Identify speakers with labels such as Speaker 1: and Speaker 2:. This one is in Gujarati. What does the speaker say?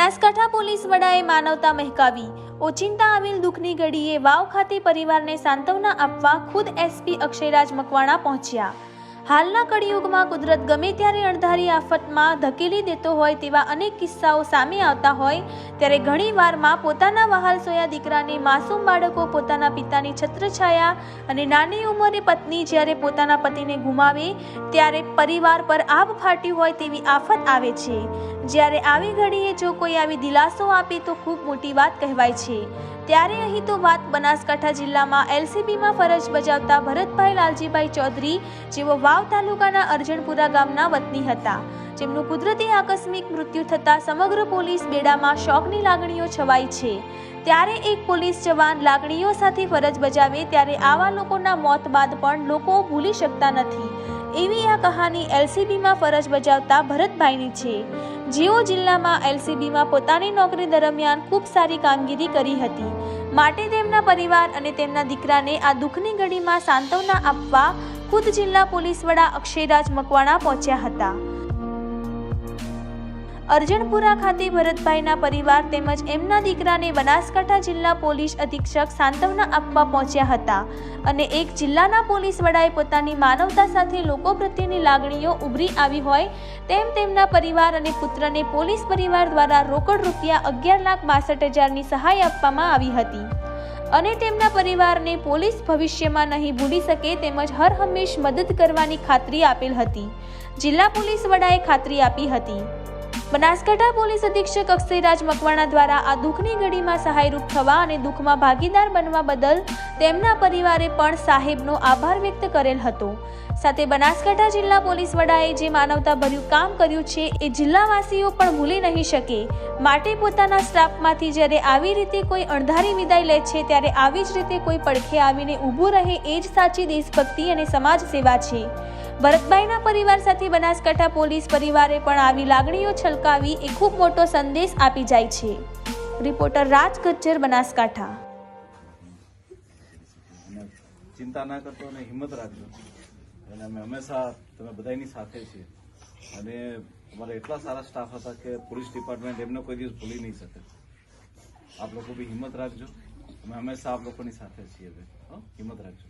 Speaker 1: બનાસકાંઠા પોલીસ વડાએ માનવતા મહેકાવી. ઓચિંતા આવેલ દુઃખની ઘડીએ વાવ ખાતે પરિવારને સાંત્વના આપવા ખુદ એસપી અક્ષયરાજ મકવાણા પહોંચ્યા. હાલના કળિયુગમાં કુદરત ગમે ત્યારે અણધારી આફતમાં ધકેલી દેતો હોય તેવા અનેક કિસ્સાઓ સામે આવતા હોય, ત્યારે ઘણીવારમાં પોતાના વહાલ સોયા દીકરાને માસૂમ બાળકો પોતાના પિતાની છત્રછાયા અને નાની ઉંમરે પત્ની જ્યારે પોતાના પતિને ગુમાવે, ત્યારે પરિવાર પર આભ ફાટ્યું હોય તેવી આફત આવે છે. જ્યારે આવી ઘડીએ જો કોઈ આવી દિલાસો આપે તો ખૂબ મોટી વાત કહેવાય છે. ત્યારે અહીં તો વાત બનાસકાંઠા જિલ્લામાં એલસીબીમાં ફરજ બજાવતા ભરતભાઈ લાલજીભાઈ ચૌધરી જેઓ વાવ તાલુકાના અર્જણપુરા ગામના વતની હતા. જેમનું કુદરતી આકસ્મિક મૃત્યુ થતાં સમગ્ર પોલીસ બેડામાં શોકની લાગણીઓ છવાઈ છે. ત્યારે એક પોલીસ જવાન લાગણીઓ સાથે ફરજ બજાવે ત્યારે આવા લોકોના મોત બાદ પણ લોકો ભૂલી શકતા નથી. એવી આ કહાની એલસીબીમાં ફરજ બજાવતા ભરતભાઈની છે. જેઓ જિલ્લામાં એલસીબીમાં પોતાની નોકરી દરમિયાન ખૂબ સારી કામગીરી કરી હતી. માટે તેમના પરિવાર અને તેમના દીકરાને આ દુઃખની ઘડીમાં સાંત્વના આપવા ખુદ જિલ્લા પોલીસ વડા અક્ષયરાજ મકવાણા પહોંચ્યા હતા. અર્જણપુરા ખાતે ભરતભાઈના પરિવાર તેમજ એમના દીકરાને બનાસકાંઠા જિલ્લા પોલીસ અધિક્ષક સાંત્વના આપવા પહોંચ્યા હતા અને એક જિલ્લાના પોલીસ વડાએ પોતાની માનવતા સાથે લોકો પ્રત્યેની લાગણીઓ ઉભરી આવી હોય તેમ તેમના પરિવાર અને પુત્રને પોલીસ પરિવાર દ્વારા રોકડ રૂપિયા અગિયાર લાખ બાસઠ હજારની સહાય આપવામાં આવી હતી. અને તેમના પરિવારને પોલીસ ભવિષ્યમાં નહીં ભૂલી શકે તેમજ હર હંમેશ મદદ કરવાની ખાતરી આપેલ હતી. જિલ્લા પોલીસ વડાએ ખાતરી આપી હતી. બનાસકાંઠા પોલીસ અધિક્ષક અક્ષયરાજ મકવાણા દ્વારા આ દુઃખની ઘડીમાં સહાયરૂપ થવા અને દુઃખમાં ભાગીદાર બનવા બદલ તેમના પરિવારે પણ સાહેબનો આભાર વ્યક્ત કરેલ હતો. સાથે બનાસકાંઠા જિલ્લા પોલીસ વડાએ જે માનવતાભર્યું કામ કર્યું છે એ જિલ્લાવાસીઓ પણ ભૂલી નહીં શકે. માટે પોતાના સ્ટાફમાંથી જ્યારે આવી રીતે કોઈ અણધારી વિદાય લે છે, ત્યારે આવી જ રીતે કોઈ પડખે આવીને ઊભું રહે એ જ સાચી દેશભક્તિ અને સમાજ સેવા છે. ભરતભાઈના પરિવાર સાથે બનાસકાંઠા પોલીસ પરિવારે પણ આવી લાગણીઓ છલકાવી એ ખૂબ મોટો સંદેશ આપી જાય છે. રિપોર્ટર રાજ ગજ્જર બનાસકાંઠા.
Speaker 2: ચિંતા ના કરતો અને હિંમત રાખજો. અને અમે હંમેશા તમે બધાની સાથે છીએ. અને અમારા એટલા સારા સ્ટાફ હતા કે પોલીસ ડિપાર્ટમેન્ટ એમને કોઈ દિવસ ભૂલી નહીં શકે. આપ લોકો બી હિંમત રાખજો. અમે હંમેશા આપ લોકોની સાથે છીએ. હિંમત રાખજો.